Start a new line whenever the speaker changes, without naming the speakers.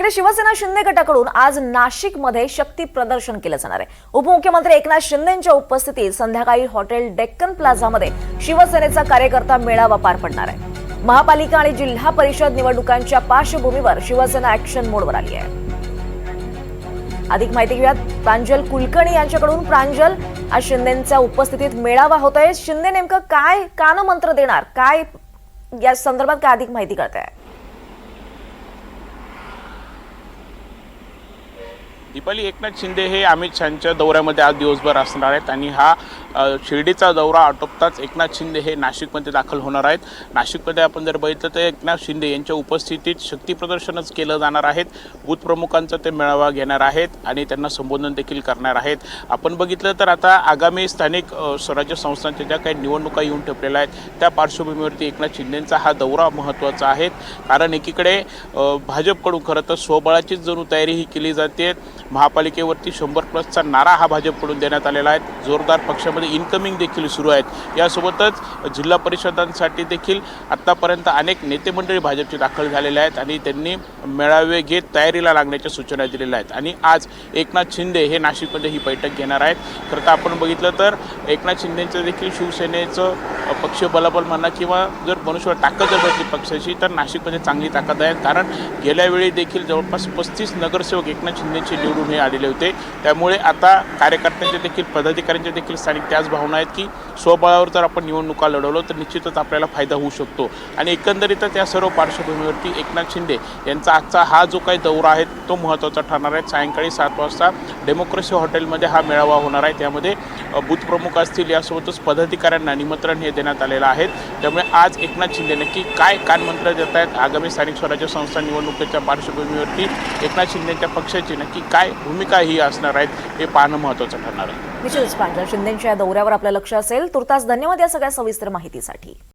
इकडे शिवसेना शिंदे गटाकडून आज नाशिकमध्ये शक्ती प्रदर्शन केलं जाणार आहे. उपमुख्यमंत्री एकनाथ शिंदेच्या उपस्थितीत संध्याकाळी हॉटेल डेक्कन प्लाझामध्ये शिवसेनेचा कार्यकर्ता मेळावा पार पडणार आहे. महापालिका आणि जिल्हा परिषद निवडणुकांच्या पार्श्वभूमीवर शिवसेना ऍक्शन मोडवर आली आहे. अधिक माहिती घेऊयात. प्रांजल कुलकर्णी यांच्याकडून प्रांजल आज शिंदेच्या उपस्थितीत मेळावा होत आहे शिंदे नेमकं काय कानमंत्र देणार? काय या संदर्भात काय अधिक माहिती करताय
दीपाली एकनाथ शिंदे हे अमित शहाच्या दौऱ्यामध्ये आज दिवसभर असणार आहेत आणि हा शिर्डीचा दौरा आटोपताच एकनाथ शिंदे हे नाशिकमध्ये दाखल होणार आहेत. नाशिकमध्ये आपण जर बघितलं तर एकनाथ शिंदे यांच्या उपस्थितीत शक्तीप्रदर्शनच केलं जाणार आहेत. बूथ प्रमुखांचा ते मेळावा घेणार आहेत आणि त्यांना संबोधन देखील करणार आहेत. आपण बघितलं तर आता आगामी स्थानिक स्वराज्य संस्थांच्या ज्या काही निवडणुका येऊन ठेपलेल्या आहेत त्या पार्श्वभूमीवरती एकनाथ शिंदेंचा हा दौरा महत्त्वाचा आहे. कारण एकीकडे भाजपकडून खरं तर स्वबळाचीच जणू तयारी ही केली जाते. महापालिकेवरती शंभर प्लसचा नारा हा भाजपकडून देण्यात आलेला आहे. जोरदार पक्षामध्ये इन्कमिंग देखील सुरू आहेत. यासोबतच जिल्हा परिषदांसाठी देखील आत्तापर्यंत अनेक नेते मंडळी भाजपचे दाखल झालेले आहेत आणि त्यांनी मेळावे घेत तयारीला लागण्याच्या सूचना दिलेल्या आहेत. आणि आज एकनाथ शिंदे हे नाशिकमध्ये ही बैठक घेणार आहेत. खरं तर आपण बघितलं तर एकनाथ शिंदेचं देखील शिवसेनेचं पक्ष बलाबल म्हणा किंवा जर मनुष्यवर ताकद जर भेटली पक्षाची तर नाशिकमध्ये चांगली ताकद आहे. कारण गेल्या वेळी देखील जवळपास पस्तीस नगरसेवक एकनाथ शिंदेची निवडून हे आलेले होते. त्यामुळे आता कार्यकर्त्यांच्या देखील पदाधिकाऱ्यांच्या देखील स्थानिक त्याच भावना आहेत की स्वबळावर जर आपण निवडणुका लढवलो तर निश्चितच आपल्याला फायदा होऊ शकतो. आणि एकंदरीतच या सर्व पार्श्वभूमीवरती एकनाथ शिंदे यांचा आजचा हा जो काही दौरा आहे तो महत्त्वाचा ठरणार आहे. सायंकाळी सात वाजता डेमोक्रेसी हॉटेलमध्ये हा मेळावा होणार आहे. त्यामध्ये अ, बूथ प्रमुख असतील यासोबतच पदाधिकाऱ्यांना निमंत्रण हे देण्यात आलेलं आहे. त्यामुळे आज एकनाथ शिंदे नक्की काय कानमंत्र देत आहेत? आगामी स्थानिक स्वराज्य संस्था निवडणुकीच्या पार्श्वभूमीवरती एकनाथ शिंदेच्या पक्षाची नक्की काय भूमिका ही असणार आहेत हे पाहणं महत्त्वाचं ठरणार आहे.
निश्चितच प्रांजल शिंदेच्या या दौऱ्यावर आपलं लक्ष असेल. तुर्तास धन्यवाद या सगळ्या सविस्तर माहितीसाठी.